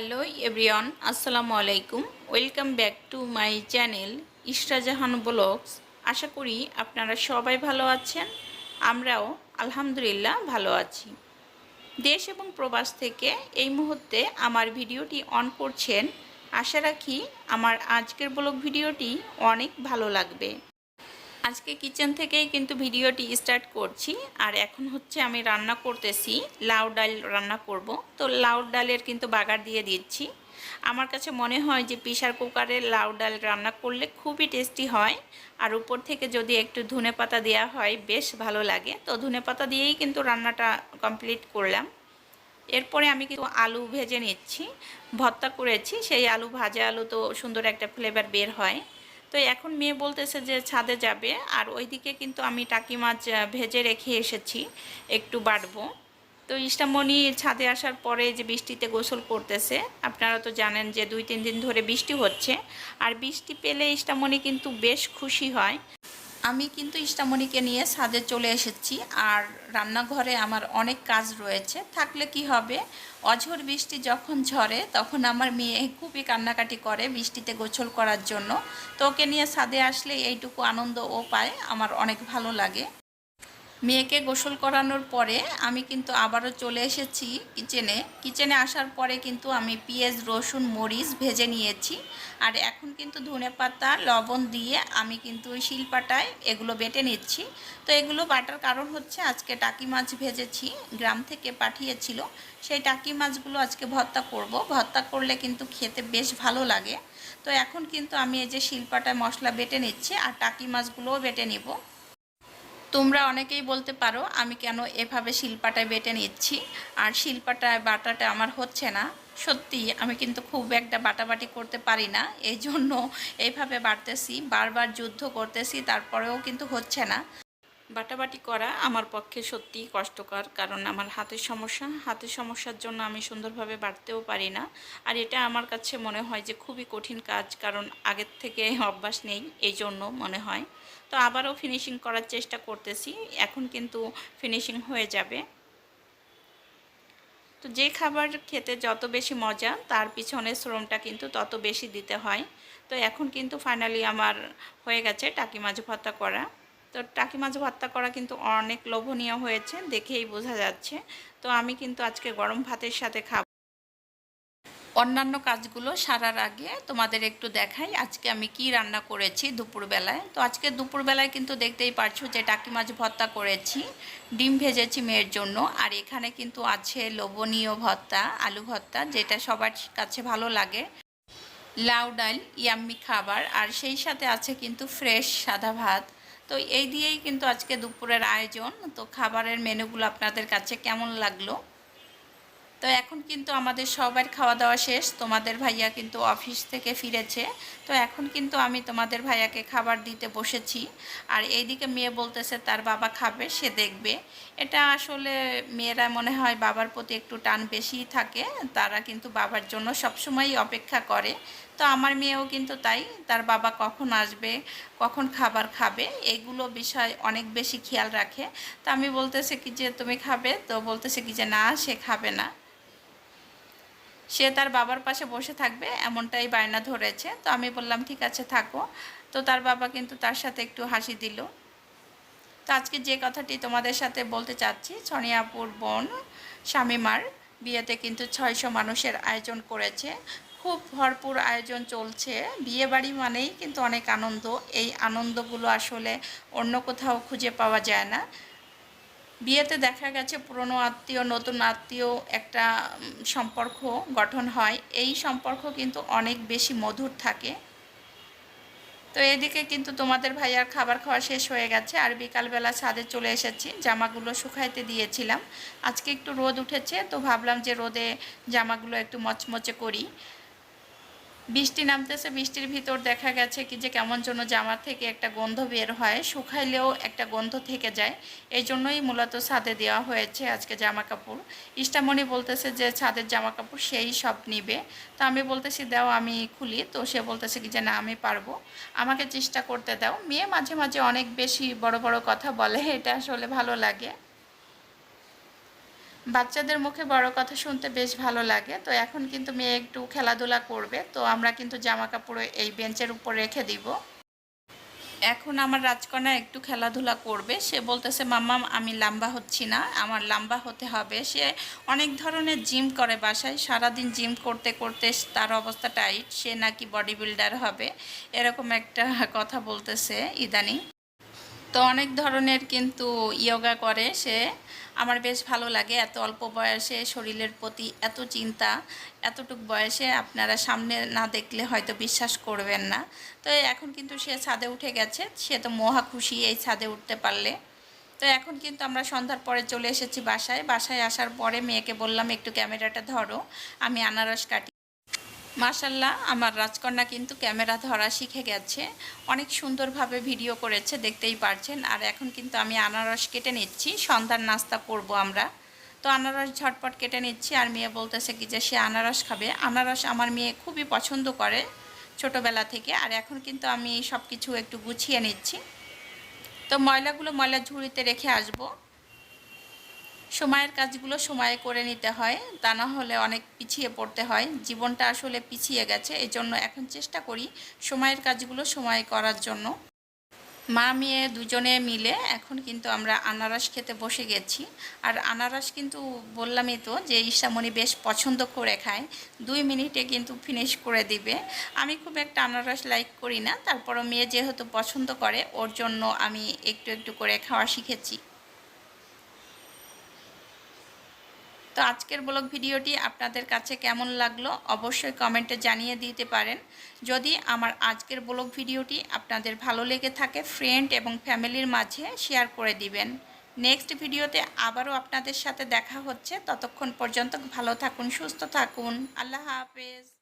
Hello everyone, আসসালামু আলাইকুম। Welcome back to my channel Ishrajahan blogs. আশা করি আপনারা সবাই ভালো আছেন, আমরাও আলহামদুলিল্লাহ ভালো আছি। দেশ এবং প্রবাস থেকে এই মুহূর্তে আমার ভিডিওটি অন করছেন। আশা রাখি আমার আজকের ব্লগ ভিডিওটি অনেক ভালো লাগবে। আজকে কিচেন থেকেই কিন্তু ভিডিওটি স্টার্ট করছি। আর এখন হচ্ছে আমি রান্না করতেছি, লাউ ডাল রান্না করব। তো লাউ ডালের কিন্তু বাগার দিয়ে দিচ্ছি। আমার কাছে মনে হয় যে প্রেশার কুকারে লাউ ডাল রান্না করলে খুবই টেস্টি হয়। আর উপর থেকে যদি একটু ধনে পাতা দেওয়া হয়, বেশ ভালো লাগে। তো ধনে পাতা দিয়েই কিন্তু রান্নাটা কমপ্লিট করলাম। এরপরে আমি কিন্তু আলু ভেজে নিচ্ছি। ভর্তা করেছি। সেই আলু ভাজা আলু তো সুন্দর একটা ফ্লেভার বের হয়। তো এখন মেয়ে বলতেছে যে ছাদে যাবে, আর ওইদিকে কিন্তু আমি টাকি মাছ ভেজে রেখে এসেছি, একটু বাড়বো। তো ইষ্টামণি ছাদে আসার পরে যে বৃষ্টিতে গোসল করতেছে, আপনারা তো জানেন যে দুই, তিন দিন ধরে বৃষ্টি হচ্ছে, আর বৃষ্টি পেলে ইষ্টামণি কিন্তু বেশ খুশি হয়। আমি কিন্তু ইষ্টামণিকে নিয়ে ছাদে চলে এসেছি আর রান্নাঘরে আমার অনেক কাজ রয়েছে। থাকলে কি হবে? অঝোর বৃষ্টি যখন ঝরে, তখন আমার মেয়ে খুবই কান্নাকাটি করে বৃষ্টিতে গোছল করার জন্য। তো ওকে নিয়ে ছাদে আসলে এইটুকু আনন্দ ও পায়, আমার অনেক ভালো লাগে। মেয়েকে গোসল করানোর পরে আমি কিন্তু আবারও চলে এসেছি কিচেনে। কিচেনে আসার পরে কিন্তু আমি পেঁয়াজ, রসুন, মরিচ ভেজে নিয়েছি। আর এখন কিন্তু ধনে পাতা, লবণ দিয়ে আমি কিন্তু ওই শিলপাটায় এগুলো বেটে নিচ্ছি। তো এগুলো বাটার কারণ হচ্ছে আজকে টাকি মাছ ভেজেছি, গ্রাম থেকে পাঠিয়েছিল। সেই টাকি মাছগুলো আজকে ভর্তা করব। ভর্তা করলে কিন্তু খেতে বেশ ভালো লাগে। তো এখন কিন্তু আমি এই যে শিলপাটায় মশলা বেটে নিচ্ছি আর টাকি মাছগুলোও বেটে নিব। তোমরা অনেকেই বলতে পারো, আমি কেন এভাবে শিলপাটায় বেটে নিচ্ছি? আর শিলপাটায়, বাটাটা আমার হচ্ছে না। সত্যি, আমি কিন্তু খুব একটা বাটাবাটি করতে পারি না। এই জন্য এইভাবে বাড়তেছি, বারবার যুদ্ধ করতেছি, তারপরেও কিন্তু হচ্ছে না। বাটাবাটি করা আমার পক্ষে সত্যিই কষ্টকর, কারণ আমার হাতের সমস্যা। হাতের সমস্যার জন্য আমি সুন্দরভাবে বাড়তেও পারি না। আর এটা আমার কাছে মনে হয় যে খুবই কঠিন কাজ, কারণ আগের থেকে অভ্যাস নেই এই জন্য মনে হয়। তো আবারও ফিনিশিং করার চেষ্টা করতেছি। এখন কিন্তু ফিনিশিং হয়ে যাবে। তো যে খাবার খেতে যত বেশি মজা, তার পিছনে শ্রমটা কিন্তু তত বেশি দিতে হয়। তো এখন কিন্তু ফাইনালি আমার হয়ে গেছে টাকি মাছ ভর্তা করা। তো টাকি মাছ ভর্তা করা কিন্তু অনেক লোভনীয় হয়েছে, দেখেই বোঝা যাচ্ছে। তো আমি কিন্তু আজকে গরম ভাতের সাথে খাব। অন্যান্য কাজগুলো সারার আগে তোমাদের একটু দেখাই আজকে আমি কি রান্না করেছি দুপুরবেলায়। তো আজকে দুপুরবেলায় কিন্তু দেখতেই পারছ যে টাকি মাছ ভর্তা করেছি, ডিম ভেজেছি মেয়ের জন্য। আর এখানে কিন্তু আছে লোভনীয় ভর্তা, আলু ভর্তা, যেটা সবার কাছে ভালো লাগে। লাউ ডাল, ইয়াম্মি খাবার, আর সেই সাথে আছে কিন্তু ফ্রেশ সাদা ভাত। তো এই দিয়েই কিন্তু আজকে দুপুরের আয়োজন। তো খাবারের মেনুগুলো আপনাদের কাছে কেমন লাগল? তো এখন কিন্তু আমাদের সবার খাওয়া দাওয়া শেষ। তোমাদের ভাইয়া কিন্তু অফিস থেকে ফিরেছে। তো এখন কিন্তু আমি তোমাদের ভাইয়াকে খাবার দিতে বসেছি। আর এইদিকে মেয়ে বলতেছে, তার বাবা খাবে, সে দেখবে। এটা আসলে মেয়েরা মনে হয় বাবার প্রতি একটু টান বেশিই থাকে। তারা কিন্তু বাবার জন্য সবসময়ই অপেক্ষা করে। তো আমার মেয়েও কিন্তু তাই, তার বাবা কখন আসবে, কখন খাবার খাবে? এইগুলো বিষয় অনেক বেশি খেয়াল রাখে। তো আমি বলতেছে কি যে, তুমি খাবে? তো বলতেছে কি যে, না, সে খাবে না। সে তার বাবার পাশে বসে থাকবে, এমনটাই বায়না ধরেছে। তো আমি বললাম, ঠিক আছে, থাকো। তো তার বাবা কিন্তু তার সাথে একটু হাসি দিল। তো আজকে যে কথাটি তোমাদের সাথে বলতে চাচ্ছি ছনিয়াপুর বোন শামিমার বিয়েতে কিন্তু ছয়শো মানুষের আয়োজন করেছে। খুব ভরপুর আয়োজন চলছে। বিয়ে বাড়ি মানেই কিন্তু অনেক আনন্দ। এই আনন্দগুলো আসলে অন্য কোথাও খুঁজে পাওয়া যায় না। বিয়েতে দেখা গেছে পুরনো আত্মীয়, নতুন আত্মীয় একটা সম্পর্ক গঠন হয়। এই সম্পর্ক কিন্তু অনেক বেশি মধুর থাকে। তো এদিকে কিন্তু তোমাদের ভাইয়ার খাবার খাওয়া শেষ হয়ে গেছে। আর বিকালবেলা ছাদে চলে এসেছি, জামাগুলো শুকাইতে দিয়েছিলাম। আজকে একটু রোদ উঠেছে, তো ভাবলাম যে রোদে জামাগুলো একটু মচমচে করি। বৃষ্টি নামতেছে, বৃষ্টির ভিতর দেখা গেছে কি যে কেমন যেন জামা থেকে একটা গন্ধ বের হয়, শুকাইলেও একটা গন্ধ থেকে যায়। এই জন্যই মূলত ছাদে দেওয়া হয়েছে আজকে জামা কাপড় ইষ্টামণি বলতেছে যে ছাদের জামা কাপড় সেই সব নিবে। তো আমি বলতেছি, দাও, আমি খুলি। তো সে বলতেছে কি যে, না, আমি পারব। আমাকে চেষ্টা করতে দাও। মেয়ে মাঝে মাঝে অনেক বেশি বড় বড় কথা বলে, এটা আসলে ভালো লাগে। বাচ্চাদের মুখে বড় কথা শুনতে বেশ ভালো লাগে। তো এখন কিন্তু মেয়ে একটু খেলাধুলা করবে। তো আমরা কিন্তু জামা কাপড় এই বেঞ্চের উপর রেখে দিব। এখন আমার রাজকন্যা একটু খেলাধুলা করবে। সে বলতেছে, মাম্মা, আমি লাম্বা হচ্ছি না। আমার লাম্বা হতে হবে। সে অনেক ধরনের জিম করে বাসায়। সারাদিন জিম করতে করতে তার অবস্থা টাইট। সে নাকি বডি বিল্ডার হবে। এরকম একটা কথা বলতেছে ইদানিং। তো অনেক ধরনের কিন্তু ইয়োগা করে সে। আমার বেশ ভালো লাগে এত অল্প বয়সে শরীরের প্রতি এত চিন্তা, এতটুক বয়সে আপনারা সামনে না দেখলে হয়তো বিশ্বাস করবেন না। তো এখন কিন্তু সে ছাদে উঠে গেছে, সে তো মহা খুশি এই ছাদে উঠতে পারলে। তো এখন কিন্তু আমরা সন্ধ্যার পরে চলে এসেছি বাসায়। বাসায় আসার পরে মেয়েকে বললাম, একটু ক্যামেরাটা ধরো, আমি আনারস কাটি মাশাল্লাহ, আমার রাজকন্যা কিন্তু ক্যামেরা ধরা শিখে গেছে। অনেক সুন্দরভাবে ভিডিও করেছে, দেখতেই পারছেন। আর এখন কিন্তু আমি আনারস কেটে নিচ্ছি। সন্ধ্যার নাস্তা করব আমরা। তো আনারস ঝটপট কেটে নিচ্ছি। আর মেয়ে বলতেছে কি যে, সে আনারস খাবে। আনারস আমার মেয়ে খুবই পছন্দ করে ছোটোবেলা থেকে। আর এখন কিন্তু আমি সব কিছু একটু গুছিয়ে নিচ্ছি। তো ময়লাগুলো ময়লা ঝুড়িতে রেখে আসব। সময়ের কাজগুলো সময়ে করে নিতে হয়। তা না হলে অনেক পিছিয়ে পড়তে হয়। জীবনটা আসলে পিছিয়ে গেছে। এই জন্য এখন চেষ্টা করি সময়ের কাজগুলো সময়ে করার জন্য। মা মেয়ে দুজনে মিলে এখন কিন্তু আমরা আনারস খেতে বসে গেছি। আর আনারস কিন্তু বললামই তো যে ঈশামণি বেশ পছন্দ করে খায়। দুই মিনিটে কিন্তু ফিনিশ করে দিবে। আমি খুব একটা আনারস লাইক করি না। তারপরও মেয়ে যেহেতু পছন্দ করে, ওর জন্য আমি একটু একটু করে খাওয়া শিখেছি। তো আজকের ব্লগ ভিডিওটি আপনাদের কাছে কেমন লাগল অবশ্যই কমেন্টে জানিয়ে দিতে পারেন। যদি আমার আজকের ব্লগ ভিডিওটি আপনাদের ভালো লেগে থাকে ফ্রেন্ড এবং ফ্যামিলির মাঝে শেয়ার করে দিবেন। নেক্সট ভিডিওতে আবারও আপনাদের সাথে দেখা হচ্ছে। ততক্ষণ পর্যন্ত ভালো থাকুন, সুস্থ থাকুন। আল্লাহ হাফেজ।